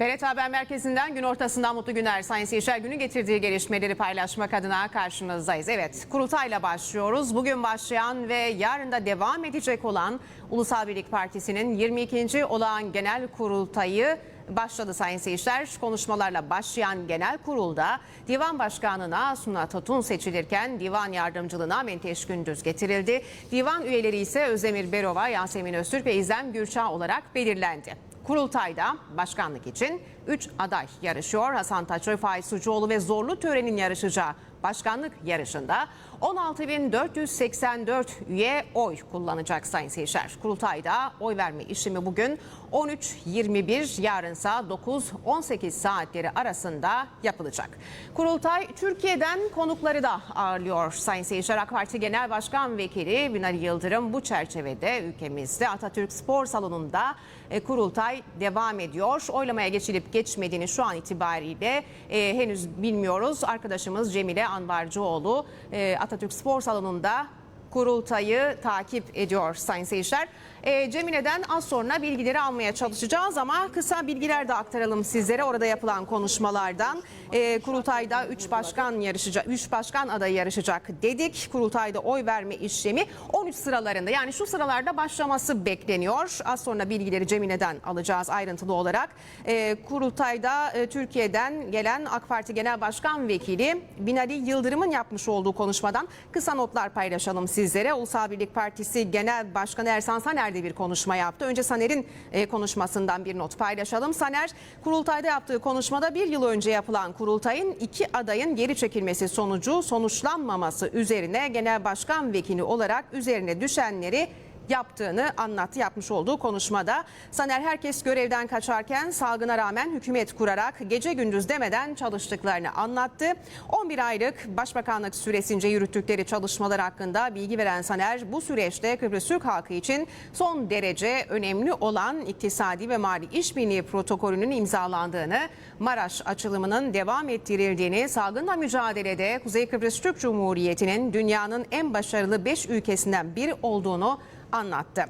TRT Haber Merkezi'nden gün ortasından mutlu günler. Sayın Seyşer günün getirdiği gelişmeleri paylaşmak adına karşınızdayız. Evet, kurultayla başlıyoruz. Bugün başlayan ve yarın da devam edecek olan Ulusal Birlik Partisi'nin 22. olağan genel kurultayı başladı Sayın Seyşer. Konuşmalarla başlayan genel kurulda Divan Başkanı'na Suna Tatun seçilirken Divan Yardımcılığına Menteş Gündüz getirildi. Divan üyeleri ise Özdemir Berova, Yasemin Öztürk ve İzlem Gürçağ olarak belirlendi. Kurultayda başkanlık için 3 aday yarışıyor. Hasan Taçoy, Faiz Sucuoğlu ve Zorlu Tören'in yarışacağı başkanlık yarışında 16.484 üye oy kullanacak Sayın Seyşer. Kurultayda oy verme işlemi bugün 13.21 yarınsa 9-18 saatleri arasında yapılacak. Kurultay Türkiye'den konukları da ağırlıyor Sayın Seyşer. AK Parti Genel Başkan Vekili Binali Yıldırım bu çerçevede ülkemizde Atatürk Spor Salonu'nda e, kurultay devam ediyor. Oylamaya geçilip geçmediğini şu an itibariyle e, henüz bilmiyoruz. Arkadaşımız Cemile Anvarcıoğlu e, Atatürk Spor Salonu'nda kurultayı takip ediyor Sayın Seyirciler. E, Cemile'den az sonra bilgileri almaya çalışacağız ama kısa bilgiler de aktaralım sizlere orada yapılan konuşmalardan. E, kurultayda 3 başkan yarışacak, 3 başkan adayı yarışacak dedik. Kurultayda oy verme işlemi 13 sıralarında yani şu sıralarda başlaması bekleniyor. Az sonra bilgileri Cemile'den alacağız ayrıntılı olarak. E, kurultayda e, Türkiye'den gelen AK Parti Genel Başkan Vekili Binali Yıldırım'ın yapmış olduğu konuşmadan kısa notlar paylaşalım sizlere. Ulusal Birlik Partisi Genel Başkanı Ersan Saner de bir konuşma yaptı. Önce Saner'in e, konuşmasından bir not paylaşalım. Saner kurultayda yaptığı konuşmada bir yıl önce yapılan kurultayın iki adayın geri çekilmesi sonucu sonuçlanmaması üzerine Genel Başkan Vekili olarak üzerine düşenleri yaptığını anlattı yapmış olduğu konuşmada. Saner herkes görevden kaçarken salgına rağmen hükümet kurarak gece gündüz demeden çalıştıklarını anlattı. 11 aylık başbakanlık süresince yürüttükleri çalışmalar hakkında bilgi veren Saner bu süreçte Kıbrıs Türk halkı için son derece önemli olan iktisadi ve mali işbirliği protokolünün imzalandığını, Maraş açılımının devam ettirildiğini, salgınla mücadelede Kuzey Kıbrıs Türk Cumhuriyeti'nin dünyanın en başarılı 5 ülkesinden biri olduğunu anlattı.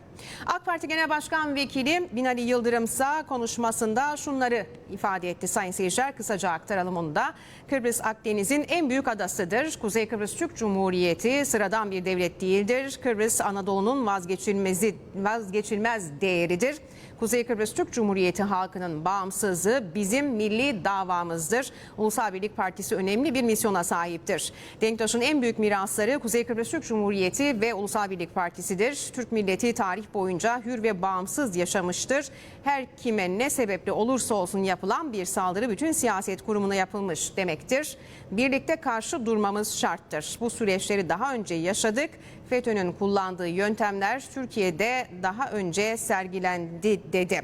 AK Parti Genel Başkan Vekili Binali Yıldırım ise konuşmasında şunları ifade etti Sayın seyirciler. Kısaca aktaralım onu da. Kıbrıs Akdeniz'in en büyük adasıdır. Kuzey Kıbrıs Türk Cumhuriyeti sıradan bir devlet değildir. Kıbrıs Anadolu'nun vazgeçilmezi, vazgeçilmez değeridir. Kuzey Kıbrıs Türk Cumhuriyeti halkının bağımsızlığı bizim milli davamızdır. Ulusal Birlik Partisi önemli bir misyona sahiptir. Denktaş'ın en büyük mirasları Kuzey Kıbrıs Türk Cumhuriyeti ve Ulusal Birlik Partisi'dir. Türk milleti tarih boyunca hür ve bağımsız yaşamıştır. Her kime ne sebeple olursa olsun yapılan bir saldırı bütün siyaset kurumuna yapılmış demektir. Birlikte karşı durmamız şarttır. Bu süreçleri daha önce yaşadık. FETÖ'nün kullandığı yöntemler Türkiye'de daha önce sergilendi dedi.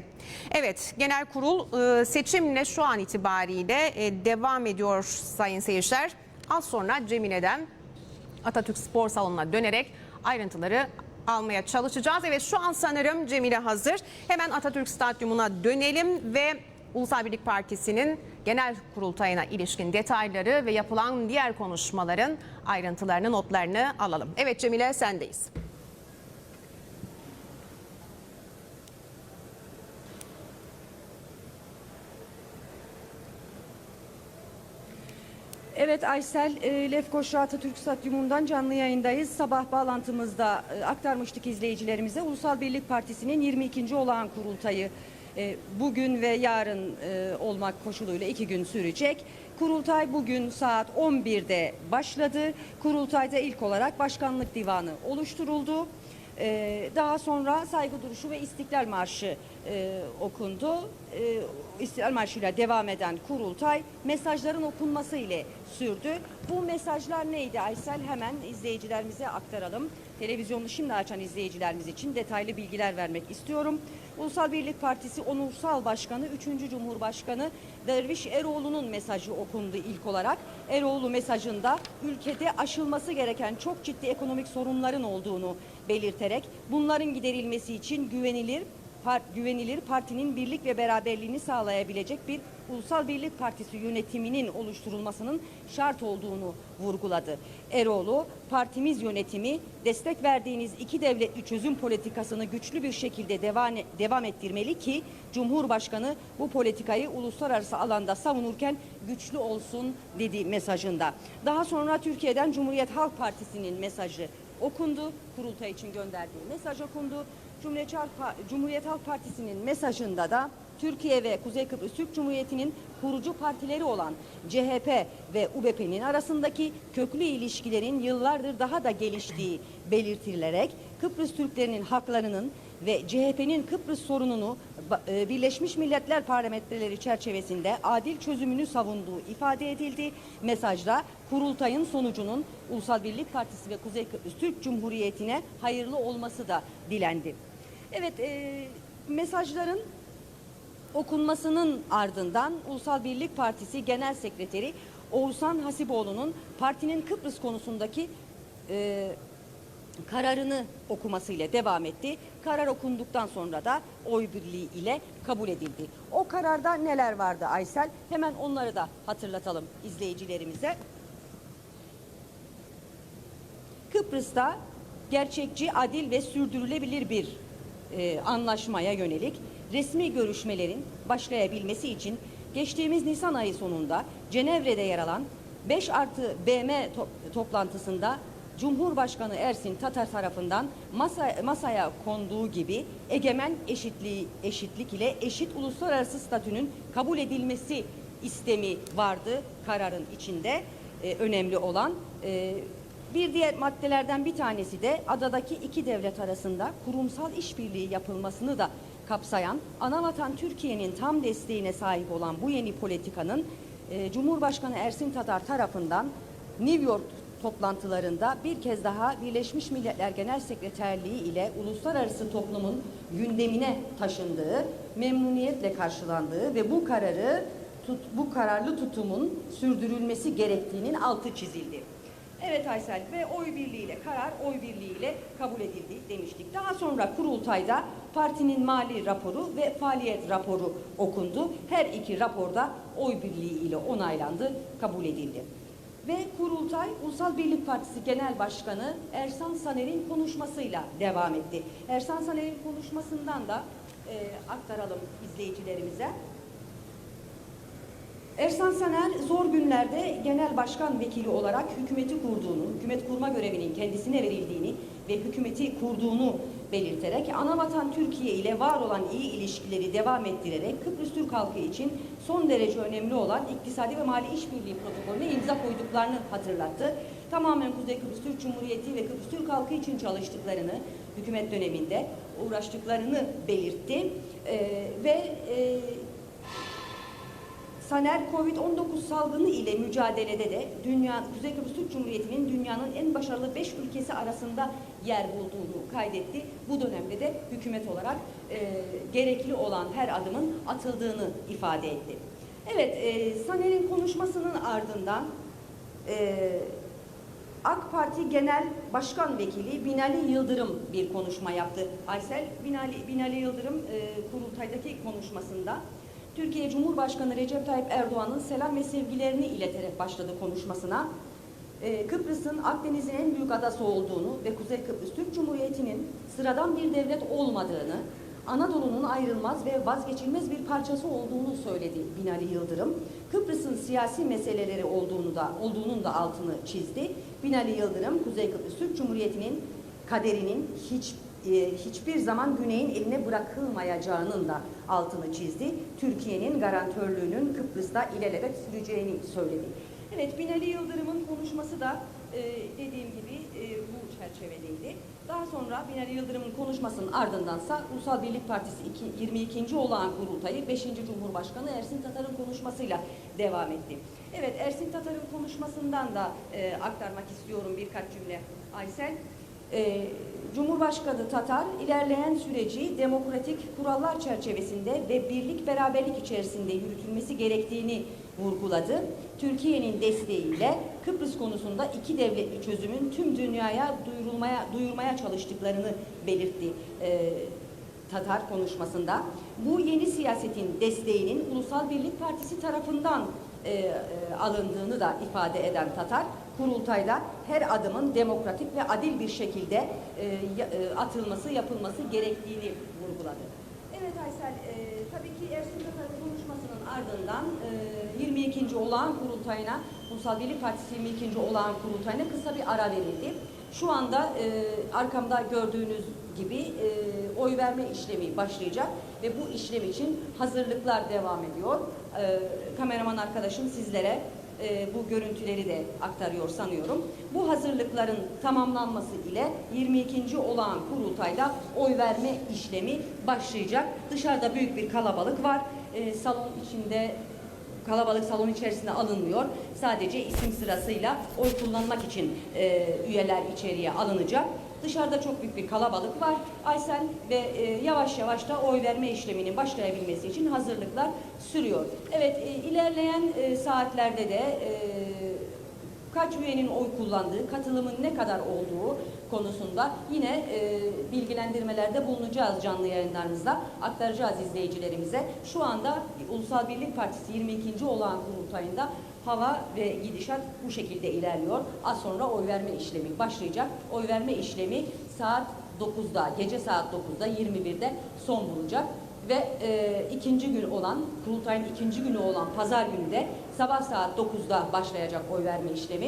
Evet genel kurul e, seçimle şu an itibariyle e, devam ediyor sayın seyirciler. Az sonra Cemile'den Atatürk Spor Salonu'na dönerek ayrıntıları almaya çalışacağız. Evet şu an sanırım Cemile hazır. Hemen Atatürk Stadyumu'na dönelim ve Ulusal Birlik Partisi'nin genel kurultayına ilişkin detayları ve yapılan diğer konuşmaların ayrıntılarını, notlarını alalım. Evet Cemile sendeyiz. Evet Aysel, e, Lefkoşa Atatürk Stadyumundan canlı yayındayız. Sabah bağlantımızda e, aktarmıştık izleyicilerimize. Ulusal Birlik Partisi'nin 22. olağan kurultayı e, bugün ve yarın e, olmak koşuluyla iki gün sürecek. Kurultay bugün saat 11'de başladı. Kurultayda ilk olarak Başkanlık Divanı oluşturuldu. Ee, daha sonra saygı duruşu ve İstiklal Marşı e, okundu. Ee, İstiklal Marşı ile devam eden kurultay mesajların okunması ile sürdü. Bu mesajlar neydi Aysel? Hemen izleyicilerimize aktaralım. Televizyonu şimdi açan izleyicilerimiz için detaylı bilgiler vermek istiyorum. Ulusal Birlik Partisi Onursal Başkanı, 3. Cumhurbaşkanı Derviş Eroğlu'nun mesajı okundu ilk olarak. Eroğlu mesajında ülkede aşılması gereken çok ciddi ekonomik sorunların olduğunu belirterek bunların giderilmesi için güvenilir par- güvenilir partinin birlik ve beraberliğini sağlayabilecek bir Ulusal Birlik Partisi yönetiminin oluşturulmasının şart olduğunu vurguladı. Eroğlu, partimiz yönetimi destek verdiğiniz iki devletli çözüm politikasını güçlü bir şekilde devam, devam ettirmeli ki Cumhurbaşkanı bu politikayı uluslararası alanda savunurken güçlü olsun dedi mesajında. Daha sonra Türkiye'den Cumhuriyet Halk Partisi'nin mesajı okundu. Kurultay için gönderdiği mesaj okundu. Cumhuriyet Halk, Partisi'nin mesajında da Türkiye ve Kuzey Kıbrıs Türk Cumhuriyeti'nin kurucu partileri olan CHP ve UBP'nin arasındaki köklü ilişkilerin yıllardır daha da geliştiği belirtilerek Kıbrıs Türklerinin haklarının ve CHP'nin Kıbrıs sorununu e, Birleşmiş Milletler parametreleri çerçevesinde adil çözümünü savunduğu ifade edildi. Mesajda kurultayın sonucunun Ulusal Birlik Partisi ve Kuzey Kıbrıs Türk Cumhuriyeti'ne hayırlı olması da dilendi. Evet, e, mesajların okunmasının ardından Ulusal Birlik Partisi Genel Sekreteri Oğuzhan Hasiboğlu'nun partinin Kıbrıs konusundaki e, kararını okumasıyla devam etti. Karar okunduktan sonra da oy birliği ile kabul edildi. O kararda neler vardı Aysel? Hemen onları da hatırlatalım izleyicilerimize. Kıbrıs'ta gerçekçi, adil ve sürdürülebilir bir e, anlaşmaya yönelik resmi görüşmelerin başlayabilmesi için geçtiğimiz Nisan ayı sonunda Cenevre'de yer alan 5 artı BM to- toplantısında Cumhurbaşkanı Ersin Tatar tarafından masa, masaya konduğu gibi egemen eşitliği, eşitlik ile eşit uluslararası statünün kabul edilmesi istemi vardı kararın içinde e, önemli olan. E, bir diğer maddelerden bir tanesi de adadaki iki devlet arasında kurumsal işbirliği yapılmasını da kapsayan anavatan Türkiye'nin tam desteğine sahip olan bu yeni politikanın e, Cumhurbaşkanı Ersin Tatar tarafından New York toplantılarında bir kez daha Birleşmiş Milletler Genel Sekreterliği ile uluslararası toplumun gündemine taşındığı, memnuniyetle karşılandığı ve bu kararı tut, bu kararlı tutumun sürdürülmesi gerektiğinin altı çizildi. Evet Aysel ve oy birliğiyle karar oy birliğiyle kabul edildi demiştik. Daha sonra kurultayda partinin mali raporu ve faaliyet raporu okundu. Her iki raporda oy birliği ile onaylandı, kabul edildi. Ve kurultay Ulusal Birlik Partisi Genel Başkanı Ersan Saner'in konuşmasıyla devam etti. Ersan Saner'in konuşmasından da e, aktaralım izleyicilerimize. Ersan Saner zor günlerde genel başkan vekili olarak hükümeti kurduğunu, hükümet kurma görevinin kendisine verildiğini ve hükümeti kurduğunu belirterek anavatan Türkiye ile var olan iyi ilişkileri devam ettirerek Kıbrıs Türk halkı için son derece önemli olan iktisadi ve mali işbirliği protokolüne imza koyduklarını hatırlattı. Tamamen Kuzey Kıbrıs Türk Cumhuriyeti ve Kıbrıs Türk halkı için çalıştıklarını, hükümet döneminde uğraştıklarını belirtti. Ee, ve e, Saner Covid-19 salgını ile mücadelede de dünya Kuzey Kıbrıs Türk Cumhuriyeti'nin dünyanın en başarılı 5 ülkesi arasında yer bulduğunu kaydetti. Bu dönemde de hükümet olarak e, gerekli olan her adımın atıldığını ifade etti. Evet, e, Saner'in konuşmasının ardından e, AK Parti Genel Başkan Vekili Binali Yıldırım bir konuşma yaptı. Aysel Binali, Binali Yıldırım e, kurultaydaki konuşmasında Türkiye Cumhurbaşkanı Recep Tayyip Erdoğan'ın selam ve sevgilerini ileterek başladı konuşmasına. Ee, Kıbrıs'ın Akdeniz'in en büyük adası olduğunu ve Kuzey Kıbrıs Türk Cumhuriyeti'nin sıradan bir devlet olmadığını, Anadolu'nun ayrılmaz ve vazgeçilmez bir parçası olduğunu söyledi Binali Yıldırım. Kıbrıs'ın siyasi meseleleri olduğunu da olduğunun da altını çizdi. Binali Yıldırım Kuzey Kıbrıs Türk Cumhuriyeti'nin kaderinin hiç hiçbir zaman Güney'in eline bırakılmayacağının da altını çizdi. Türkiye'nin garantörlüğünün Kıbrıs'ta ilelebet süreceğini söyledi. Evet Binali Yıldırım'ın konuşması da e, dediğim gibi e, bu çerçevedeydi. Daha sonra Binali Yıldırım'ın konuşmasının ardındansa Ulusal Birlik Partisi iki- 22. olağan kurultayı 5. Cumhurbaşkanı Ersin Tatar'ın konuşmasıyla devam etti. Evet Ersin Tatar'ın konuşmasından da e, aktarmak istiyorum birkaç cümle Aysel. Ee, Cumhurbaşkanı Tatar ilerleyen süreci demokratik kurallar çerçevesinde ve birlik beraberlik içerisinde yürütülmesi gerektiğini vurguladı. Türkiye'nin desteğiyle Kıbrıs konusunda iki devletli çözümün tüm dünyaya duyurulmaya duyurmaya çalıştıklarını belirtti. Ee, Tatar konuşmasında bu yeni siyasetin desteğinin Ulusal Birlik Partisi tarafından e, e, alındığını da ifade eden Tatar, kurultayda her adımın demokratik ve adil bir şekilde e, e, atılması, yapılması gerektiğini vurguladı. Evet Aysel, e, tabii ki Ersin Tatar'ın konuşmasının ardından e, 22. olağan kurultayına, Ulusal Birlik Partisi 22. olağan kurultayına kısa bir ara verildi. Şu anda e, arkamda gördüğünüz gibi e, oy verme işlemi başlayacak ve bu işlem için hazırlıklar devam ediyor. E, kameraman arkadaşım sizlere e, bu görüntüleri de aktarıyor sanıyorum. Bu hazırlıkların tamamlanması ile 22. olağan kurultayda oy verme işlemi başlayacak. Dışarıda büyük bir kalabalık var. E, salon içinde kalabalık salon içerisinde alınmıyor. Sadece isim sırasıyla oy kullanmak için e, üyeler içeriye alınacak. Dışarıda çok büyük bir kalabalık var. Aysel ve e, yavaş yavaş da oy verme işleminin başlayabilmesi için hazırlıklar sürüyor. Evet e, ilerleyen e, saatlerde de e, kaç üyenin oy kullandığı, katılımın ne kadar olduğu konusunda yine e, bilgilendirmelerde bulunacağız canlı yayınlarımızda. Aktaracağız izleyicilerimize. Şu anda Ulusal Birlik Partisi 22. olağan kurultayında hava ve gidişat bu şekilde ilerliyor. Az sonra oy verme işlemi başlayacak. Oy verme işlemi saat 9'da, gece saat 9'da 21'de son bulacak ve e, ikinci gün olan kurultayın ikinci günü olan pazar günü de sabah saat 9'da başlayacak oy verme işlemi.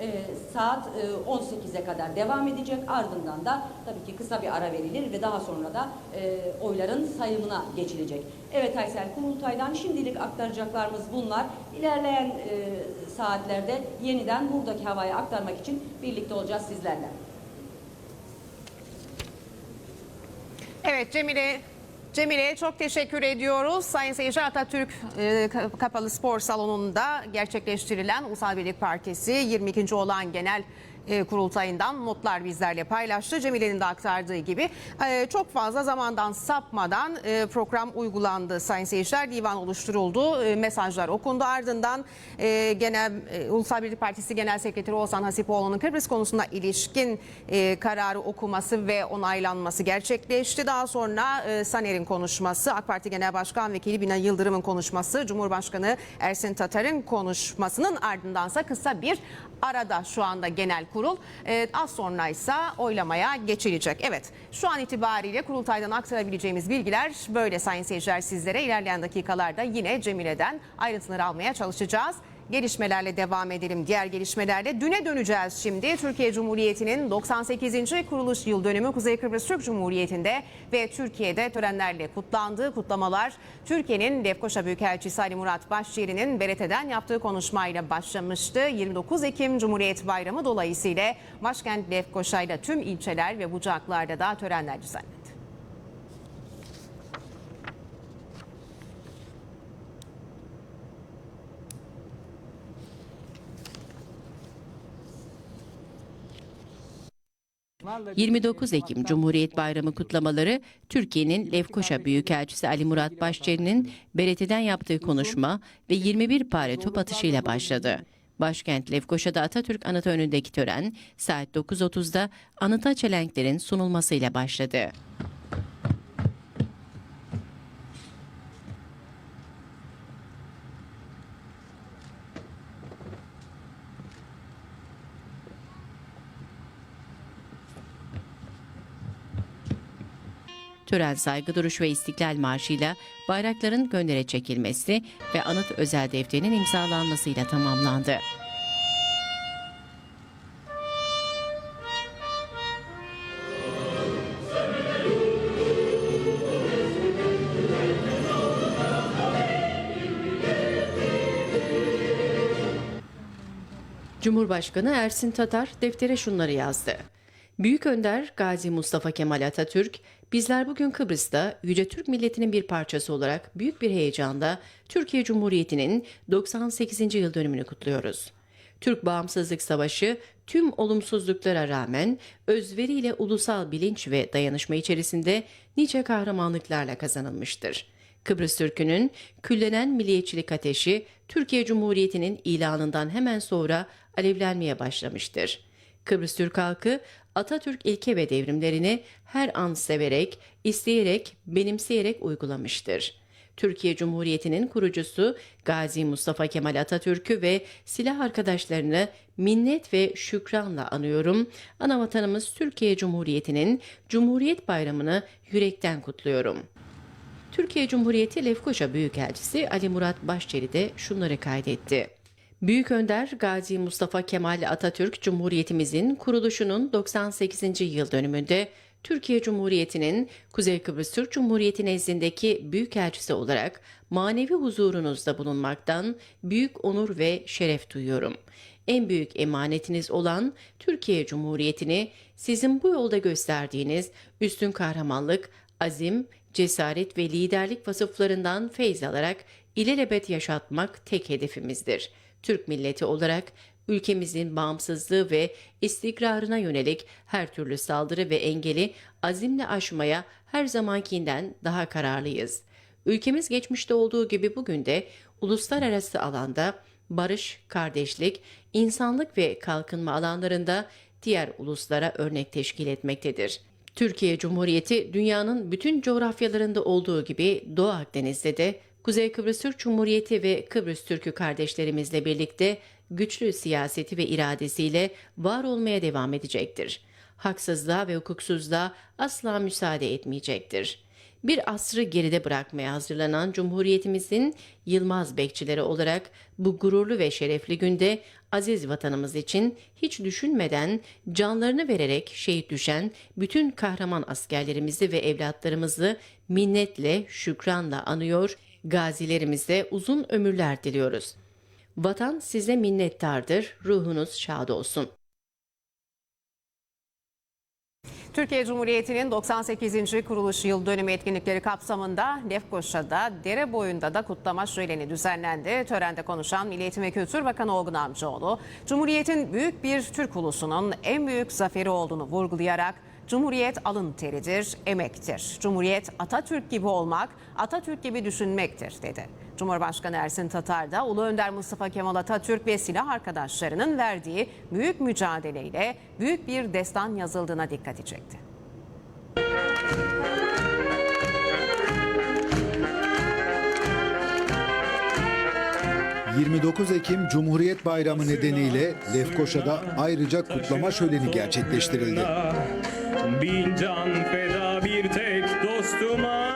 E, saat e, 18'e kadar devam edecek. Ardından da tabii ki kısa bir ara verilir ve daha sonra da e, oyların sayımına geçilecek. Evet Aysel kurultaydan şimdilik aktaracaklarımız bunlar. İlerleyen e, saatlerde yeniden buradaki havayı aktarmak için birlikte olacağız sizlerle. Evet Cemile Cemile çok teşekkür ediyoruz. Sayın seyirci Atatürk e, Kapalı Spor Salonu'nda gerçekleştirilen Ulusal Birlik Partisi 22. olan genel e, kurultayından notlar bizlerle paylaştı. Cemile'nin de aktardığı gibi e, çok fazla zamandan sapmadan e, program uygulandı sayın seyirciler. Divan oluşturuldu. Mesajlar okundu. Ardından genel Ulusal Birlik Partisi Genel Sekreteri Oğuzhan Hasipoğlu'nun Kıbrıs konusunda ilişkin kararı okuması ve onaylanması gerçekleşti. Daha sonra Saner'in konuşması, AK Parti Genel Başkan Vekili Bina Yıldırım'ın konuşması, Cumhurbaşkanı Ersin Tatar'ın konuşmasının ardındansa kısa bir arada şu anda genel kurul. E, az sonra ise oylamaya geçilecek. Evet şu an itibariyle kurultaydan aktarabileceğimiz bilgiler böyle sayın seyirciler sizlere. ilerleyen dakikalarda yine Cemile'den ayrıntıları almaya çalışacağız. Gelişmelerle devam edelim. Diğer gelişmelerle düne döneceğiz şimdi. Türkiye Cumhuriyeti'nin 98. kuruluş yıl dönümü Kuzey Kıbrıs Türk Cumhuriyeti'nde ve Türkiye'de törenlerle kutlandı. Kutlamalar Türkiye'nin Lefkoşa Büyükelçisi Ali Murat Başçeri'nin BRT'den yaptığı konuşmayla başlamıştı. 29 Ekim Cumhuriyet Bayramı dolayısıyla başkent Lefkoşa ile tüm ilçeler ve bucaklarda da törenler düzenlendi. 29 Ekim Cumhuriyet Bayramı kutlamaları Türkiye'nin Lefkoşa Büyükelçisi Ali Murat Başçeri'nin BRT'den yaptığı konuşma ve 21 pare top atışıyla başladı. Başkent Lefkoşa'da Atatürk Anıtı önündeki tören saat 9.30'da anıta çelenklerin sunulmasıyla başladı. Tören saygı duruşu ve istiklal marşıyla bayrakların göndere çekilmesi ve anıt özel defterinin imzalanmasıyla tamamlandı. Cumhurbaşkanı Ersin Tatar deftere şunları yazdı. Büyük Önder Gazi Mustafa Kemal Atatürk, bizler bugün Kıbrıs'ta Yüce Türk milletinin bir parçası olarak büyük bir heyecanla Türkiye Cumhuriyeti'nin 98. yıl dönümünü kutluyoruz. Türk Bağımsızlık Savaşı tüm olumsuzluklara rağmen özveriyle ulusal bilinç ve dayanışma içerisinde nice kahramanlıklarla kazanılmıştır. Kıbrıs Türk'ünün küllenen milliyetçilik ateşi Türkiye Cumhuriyeti'nin ilanından hemen sonra alevlenmeye başlamıştır. Kıbrıs Türk halkı Atatürk ilke ve devrimlerini her an severek, isteyerek, benimseyerek uygulamıştır. Türkiye Cumhuriyeti'nin kurucusu Gazi Mustafa Kemal Atatürk'ü ve silah arkadaşlarını minnet ve şükranla anıyorum. Anavatanımız Türkiye Cumhuriyeti'nin Cumhuriyet Bayramı'nı yürekten kutluyorum. Türkiye Cumhuriyeti Lefkoşa Büyükelçisi Ali Murat Başçeli de şunları kaydetti. Büyük Önder Gazi Mustafa Kemal Atatürk Cumhuriyetimizin kuruluşunun 98. yıl dönümünde Türkiye Cumhuriyeti'nin Kuzey Kıbrıs Türk Cumhuriyeti nezdindeki büyükelçisi olarak manevi huzurunuzda bulunmaktan büyük onur ve şeref duyuyorum. En büyük emanetiniz olan Türkiye Cumhuriyeti'ni sizin bu yolda gösterdiğiniz üstün kahramanlık, azim, cesaret ve liderlik vasıflarından feyz alarak ilelebet yaşatmak tek hedefimizdir. Türk milleti olarak ülkemizin bağımsızlığı ve istikrarına yönelik her türlü saldırı ve engeli azimle aşmaya her zamankinden daha kararlıyız. Ülkemiz geçmişte olduğu gibi bugün de uluslararası alanda barış, kardeşlik, insanlık ve kalkınma alanlarında diğer uluslara örnek teşkil etmektedir. Türkiye Cumhuriyeti dünyanın bütün coğrafyalarında olduğu gibi Doğu Akdeniz'de de Kuzey Kıbrıs Türk Cumhuriyeti ve Kıbrıs Türk'ü kardeşlerimizle birlikte güçlü siyaseti ve iradesiyle var olmaya devam edecektir. Haksızlığa ve hukuksuzluğa asla müsaade etmeyecektir. Bir asrı geride bırakmaya hazırlanan Cumhuriyetimizin Yılmaz bekçileri olarak bu gururlu ve şerefli günde aziz vatanımız için hiç düşünmeden canlarını vererek şehit düşen bütün kahraman askerlerimizi ve evlatlarımızı minnetle, şükranla anıyor, gazilerimize uzun ömürler diliyoruz. Vatan size minnettardır, ruhunuz şad olsun. Türkiye Cumhuriyeti'nin 98. kuruluş yıl dönümü etkinlikleri kapsamında Lefkoşa'da dere boyunda da kutlama şöleni düzenlendi. Törende konuşan Milli Eğitim ve Kültür Bakanı Olgun Amcaoğlu, Cumhuriyet'in büyük bir Türk ulusunun en büyük zaferi olduğunu vurgulayarak Cumhuriyet alın teridir, emektir. Cumhuriyet Atatürk gibi olmak, Atatürk gibi düşünmektir dedi. Cumhurbaşkanı Ersin Tatar da Ulu Önder Mustafa Kemal Atatürk ve silah arkadaşlarının verdiği büyük mücadeleyle büyük bir destan yazıldığına dikkati çekti. 29 Ekim Cumhuriyet Bayramı nedeniyle Lefkoşa'da ayrıca kutlama şöleni gerçekleştirildi. Bin can feda bir tek dostuma.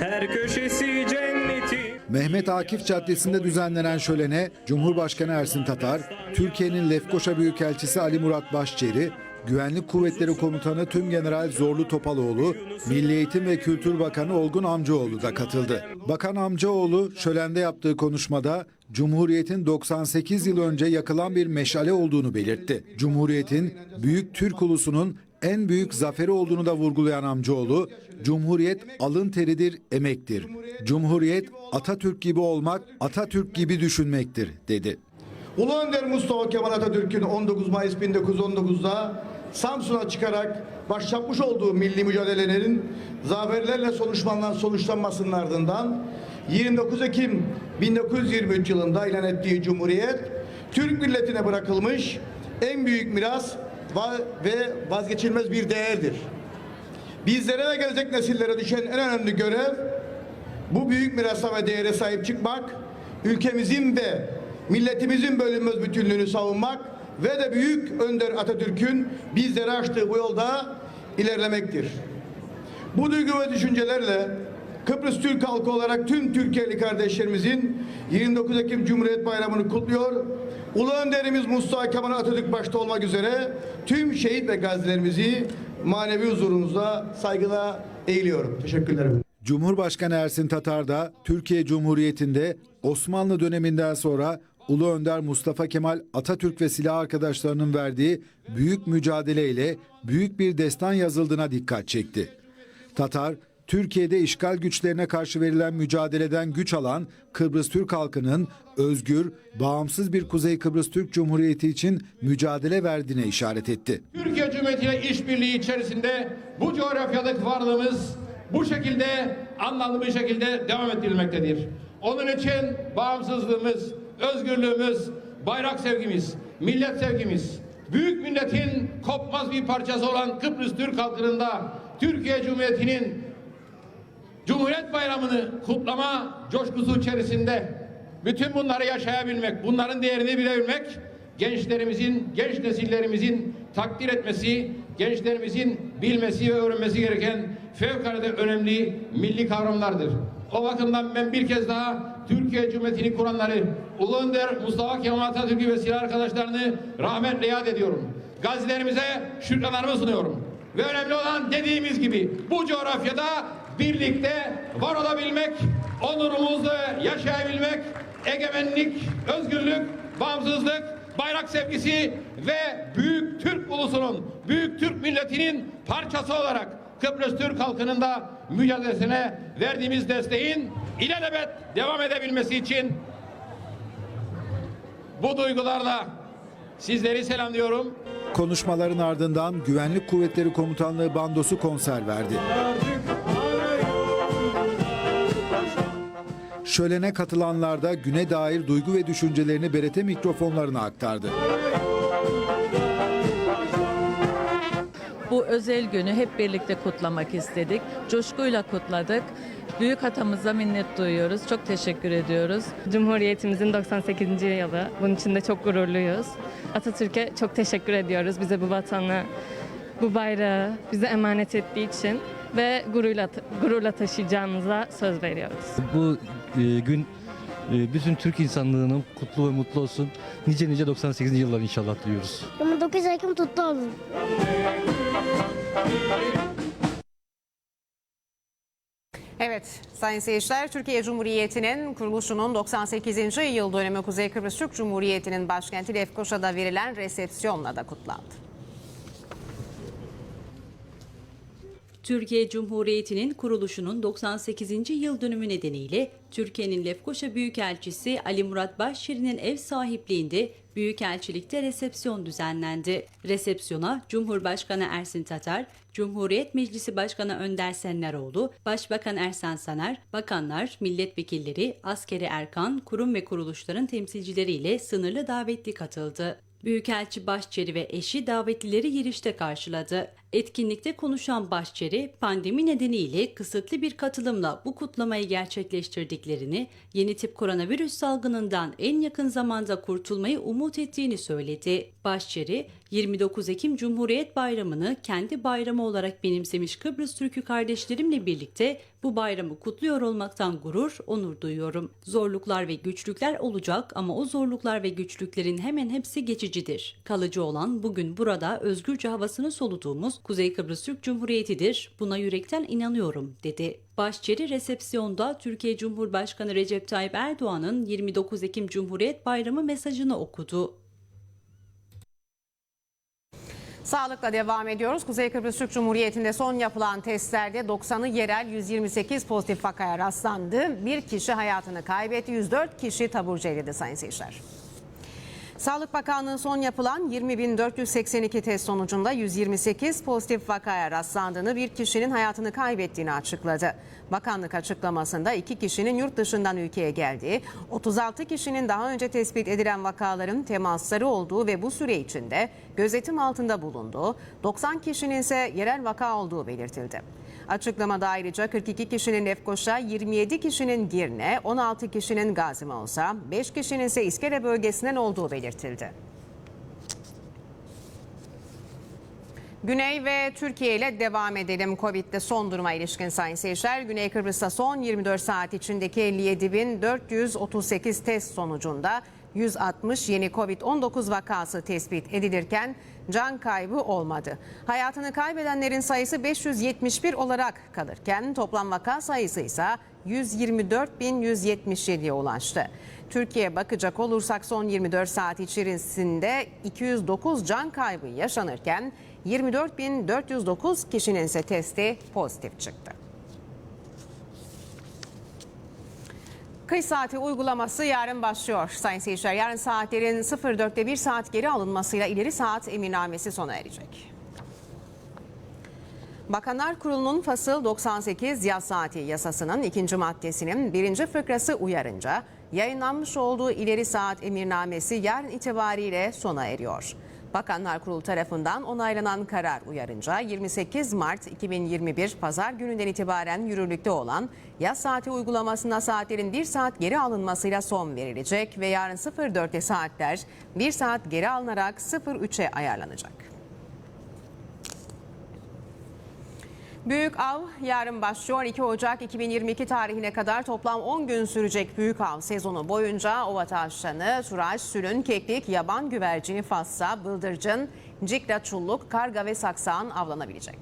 Her köşesi cenneti. Mehmet Akif Caddesi'nde düzenlenen şölene Cumhurbaşkanı Ersin Tatar, Türkiye'nin Lefkoşa Büyükelçisi Ali Murat Başçeri, Güvenlik Kuvvetleri Komutanı Tümgeneral Zorlu Topaloğlu, Milli Eğitim ve Kültür Bakanı Olgun Amcaoğlu da katıldı. Bakan Amcaoğlu şölende yaptığı konuşmada Cumhuriyet'in 98 yıl önce yakılan bir meşale olduğunu belirtti. Cumhuriyet'in büyük Türk ulusunun en büyük zaferi olduğunu da vurgulayan Amcaoğlu, Cumhuriyet alın teridir, emektir. Cumhuriyet Atatürk gibi olmak, Atatürk gibi düşünmektir dedi. Ulu Önder Mustafa Kemal Atatürk'ün 19 Mayıs 1919'da Samsun'a çıkarak başlatmış olduğu milli mücadelelerin zaferlerle sonuçlanan sonuçlanmasının ardından 29 Ekim 1923 yılında ilan ettiği Cumhuriyet Türk milletine bırakılmış en büyük miras ve vazgeçilmez bir değerdir. Bizlere ve gelecek nesillere düşen en önemli görev bu büyük mirasa ve değere sahip çıkmak, ülkemizin ve milletimizin bölünmez bütünlüğünü savunmak ve de büyük önder Atatürk'ün bizlere açtığı bu yolda ilerlemektir. Bu duygu ve düşüncelerle Kıbrıs Türk halkı olarak tüm Türkiye'li kardeşlerimizin 29 Ekim Cumhuriyet Bayramı'nı kutluyor. Ulu Önderimiz Mustafa Kemal Atatürk başta olmak üzere tüm şehit ve gazilerimizi manevi huzurunuzda saygıyla eğiliyorum. Teşekkürler. Cumhurbaşkanı Ersin Tatar da Türkiye Cumhuriyeti'nde Osmanlı döneminden sonra Ulu Önder Mustafa Kemal Atatürk ve silah arkadaşlarının verdiği büyük mücadeleyle büyük bir destan yazıldığına dikkat çekti. Tatar, Türkiye'de işgal güçlerine karşı verilen mücadeleden güç alan Kıbrıs Türk halkının özgür, bağımsız bir Kuzey Kıbrıs Türk Cumhuriyeti için mücadele verdiğine işaret etti. Türkiye Cumhuriyeti ile işbirliği içerisinde bu coğrafyadaki varlığımız bu şekilde anlamlı bir şekilde devam ettirilmektedir. Onun için bağımsızlığımız, özgürlüğümüz, bayrak sevgimiz, millet sevgimiz, büyük milletin kopmaz bir parçası olan Kıbrıs Türk halkının da Türkiye Cumhuriyeti'nin Cumhuriyet Bayramı'nı kutlama coşkusu içerisinde bütün bunları yaşayabilmek, bunların değerini bilebilmek gençlerimizin, genç nesillerimizin takdir etmesi, gençlerimizin bilmesi ve öğrenmesi gereken fevkalade önemli milli kavramlardır. O bakımdan ben bir kez daha Türkiye Cumhuriyeti'ni kuranları Ulu Önder Mustafa Kemal Atatürk'ü ve silah arkadaşlarını rahmetle yad ediyorum. Gazilerimize şükranlarımı sunuyorum. Ve önemli olan dediğimiz gibi bu coğrafyada birlikte var olabilmek, onurumuzla yaşayabilmek, egemenlik, özgürlük, bağımsızlık, bayrak sevgisi ve büyük Türk ulusunun, büyük Türk milletinin parçası olarak Kıbrıs Türk halkının da mücadelesine verdiğimiz desteğin ilelebet devam edebilmesi için bu duygularla sizleri selamlıyorum. Konuşmaların ardından Güvenlik Kuvvetleri Komutanlığı bandosu konser verdi. Şölene katılanlar da güne dair duygu ve düşüncelerini BRT mikrofonlarına aktardı. Özel günü hep birlikte kutlamak istedik. Coşkuyla kutladık. Büyük atamıza minnet duyuyoruz. Çok teşekkür ediyoruz. Cumhuriyetimizin 98. yılı. Bunun için de çok gururluyuz. Atatürk'e çok teşekkür ediyoruz. Bize bu vatanı, bu bayrağı bize emanet ettiği için ve gururla, gururla taşıyacağımıza söz veriyoruz. Bu e, gün e, bütün Türk insanlığının kutlu ve mutlu olsun. Nice nice 98. yıllar inşallah diliyoruz. 29 Ekim tuttu olsun. Evet sayın seyirciler Türkiye Cumhuriyeti'nin kuruluşunun 98. yıl dönümü Kuzey Kıbrıs Türk Cumhuriyeti'nin başkenti Lefkoşa'da verilen resepsiyonla da kutlandı. Türkiye Cumhuriyeti'nin kuruluşunun 98. yıl dönümü nedeniyle Türkiye'nin Lefkoşa Büyükelçisi Ali Murat Başşiri'nin ev sahipliğinde Büyükelçilikte resepsiyon düzenlendi. Resepsiyona Cumhurbaşkanı Ersin Tatar, Cumhuriyet Meclisi Başkanı Önder Senleroğlu, Başbakan Ersan Saner, bakanlar, milletvekilleri, askeri erkan, kurum ve kuruluşların temsilcileriyle sınırlı davetli katıldı. Büyükelçi Başçeri ve eşi davetlileri girişte karşıladı. Etkinlikte konuşan Başçeri, pandemi nedeniyle kısıtlı bir katılımla bu kutlamayı gerçekleştirdiklerini, yeni tip koronavirüs salgınından en yakın zamanda kurtulmayı umut ettiğini söyledi. Başçeri, 29 Ekim Cumhuriyet Bayramı'nı kendi bayramı olarak benimsemiş Kıbrıs Türk'ü kardeşlerimle birlikte bu bayramı kutluyor olmaktan gurur, onur duyuyorum. Zorluklar ve güçlükler olacak ama o zorluklar ve güçlüklerin hemen hepsi geçicidir. Kalıcı olan bugün burada özgürce havasını soluduğumuz Kuzey Kıbrıs Türk Cumhuriyeti'dir. Buna yürekten inanıyorum, dedi. Başçeri resepsiyonda Türkiye Cumhurbaşkanı Recep Tayyip Erdoğan'ın 29 Ekim Cumhuriyet Bayramı mesajını okudu. Sağlıkla devam ediyoruz. Kuzey Kıbrıs Türk Cumhuriyeti'nde son yapılan testlerde 90'ı yerel 128 pozitif vakaya rastlandı. Bir kişi hayatını kaybetti. 104 kişi taburcu edildi sayın seyirciler. Sağlık Bakanlığı son yapılan 20.482 test sonucunda 128 pozitif vakaya rastlandığını, bir kişinin hayatını kaybettiğini açıkladı. Bakanlık açıklamasında iki kişinin yurt dışından ülkeye geldiği, 36 kişinin daha önce tespit edilen vakaların temasları olduğu ve bu süre içinde gözetim altında bulunduğu, 90 kişinin ise yerel vaka olduğu belirtildi. Açıklamada ayrıca 42 kişinin Lefkoşa, 27 kişinin Girne, 16 kişinin Gazi Mausa, 5 kişinin ise İskele bölgesinden olduğu belirtildi. Güney ve Türkiye ile devam edelim. Covid'de son duruma ilişkin sayın seyirciler. Güney Kıbrıs'ta son 24 saat içindeki 57.438 test sonucunda 160 yeni Covid-19 vakası tespit edilirken can kaybı olmadı. Hayatını kaybedenlerin sayısı 571 olarak kalırken toplam vaka sayısı ise 124.177'ye ulaştı. Türkiye'ye bakacak olursak son 24 saat içerisinde 209 can kaybı yaşanırken 24.409 kişinin ise testi pozitif çıktı. Kış saati uygulaması yarın başlıyor sayın seyirciler. Yarın saatlerin 04'te 1 saat geri alınmasıyla ileri saat emirnamesi sona erecek. Bakanlar Kurulu'nun fasıl 98 yaz saati yasasının ikinci maddesinin birinci fıkrası uyarınca yayınlanmış olduğu ileri saat emirnamesi yarın itibariyle sona eriyor. Bakanlar Kurulu tarafından onaylanan karar uyarınca 28 Mart 2021 Pazar gününden itibaren yürürlükte olan yaz saati uygulamasına saatlerin 1 saat geri alınmasıyla son verilecek ve yarın 04'te saatler 1 saat geri alınarak 03'e ayarlanacak. Büyük Av yarın başlıyor. 2 Ocak 2022 tarihine kadar toplam 10 gün sürecek Büyük Av sezonu boyunca ova tavşanı, turaç, sülün, keklik, yaban güvercini, fassa, bıldırcın, cikla, çulluk, karga ve saksağın avlanabilecek.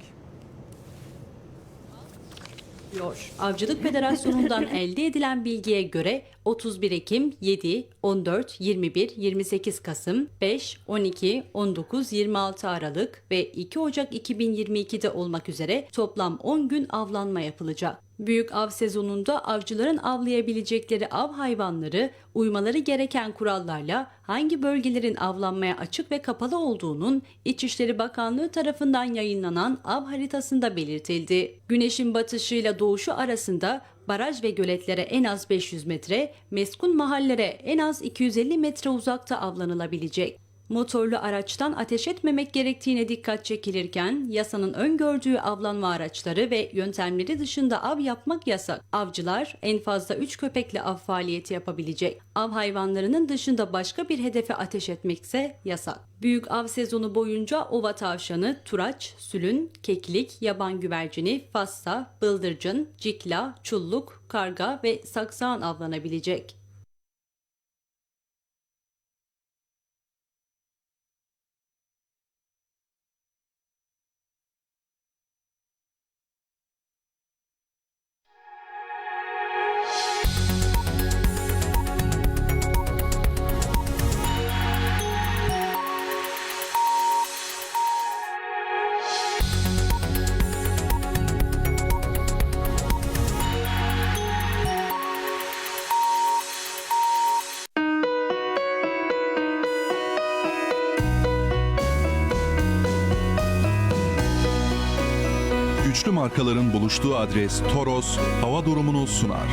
Avcılık Federasyonu'ndan elde edilen bilgiye göre 31 Ekim, 7, 14, 21, 28 Kasım, 5, 12, 19, 26 Aralık ve 2 Ocak 2022'de olmak üzere toplam 10 gün avlanma yapılacak. Büyük av sezonunda avcıların avlayabilecekleri av hayvanları uymaları gereken kurallarla hangi bölgelerin avlanmaya açık ve kapalı olduğunun İçişleri Bakanlığı tarafından yayınlanan av haritasında belirtildi. Güneşin batışıyla doğuşu arasında baraj ve göletlere en az 500 metre, meskun mahallere en az 250 metre uzakta avlanılabilecek. Motorlu araçtan ateş etmemek gerektiğine dikkat çekilirken yasanın öngördüğü avlanma araçları ve yöntemleri dışında av yapmak yasak. Avcılar en fazla 3 köpekle av faaliyeti yapabilecek. Av hayvanlarının dışında başka bir hedefe ateş etmekse yasak. Büyük av sezonu boyunca ova tavşanı, turaç, sülün, keklik, yaban güvercini, fassa, bıldırcın, cikla, çulluk, karga ve saksağın avlanabilecek. Markaların buluştuğu adres Toros hava durumunu sunar.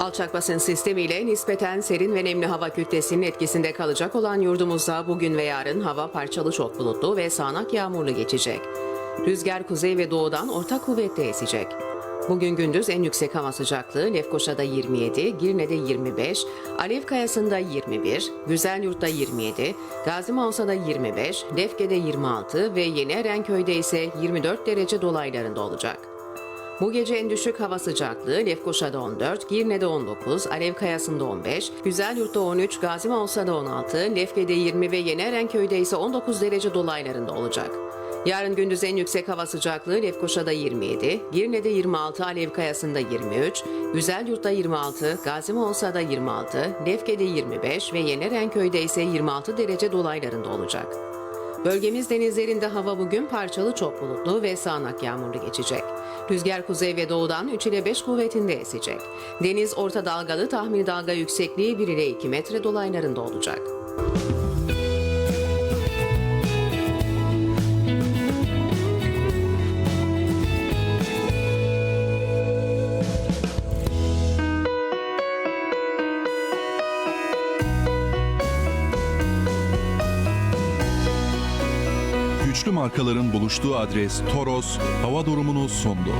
Alçak basın sistemiyle nispeten serin ve nemli hava kütlesinin etkisinde kalacak olan yurdumuzda bugün ve yarın hava parçalı çok bulutlu ve sağanak yağmurlu geçecek. Rüzgar kuzey ve doğudan orta kuvvetle esecek. Bugün gündüz en yüksek hava sıcaklığı Lefkoşa'da 27, Girne'de 25, Alev Kayası'nda 21, Güzelyurt'ta 27, Gazi Mansa'da 25, Lefke'de 26 ve Yeni Erenköy'de ise 24 derece dolaylarında olacak. Bu gece en düşük hava sıcaklığı Lefkoşa'da 14, Girne'de 19, Alev Kayası'nda 15, Güzelyurt'ta 13, Gazi Mansa'da 16, Lefke'de 20 ve Yeni Erenköy'de ise 19 derece dolaylarında olacak. Yarın gündüz en yüksek hava sıcaklığı Lefkoşa'da 27, Girne'de 26, Alev Kayası'nda 23, Güzelyurt'ta 26, Gazi Mansa'da 26, Lefke'de 25 ve Yeni Erenköy'de ise 26 derece dolaylarında olacak. Bölgemiz denizlerinde hava bugün parçalı çok bulutlu ve sağanak yağmurlu geçecek. Rüzgar kuzey ve doğudan 3 ile 5 kuvvetinde esecek. Deniz orta dalgalı tahmini dalga yüksekliği 1 ile 2 metre dolaylarında olacak. Markaların buluştuğu adres Toros hava durumunu sundu.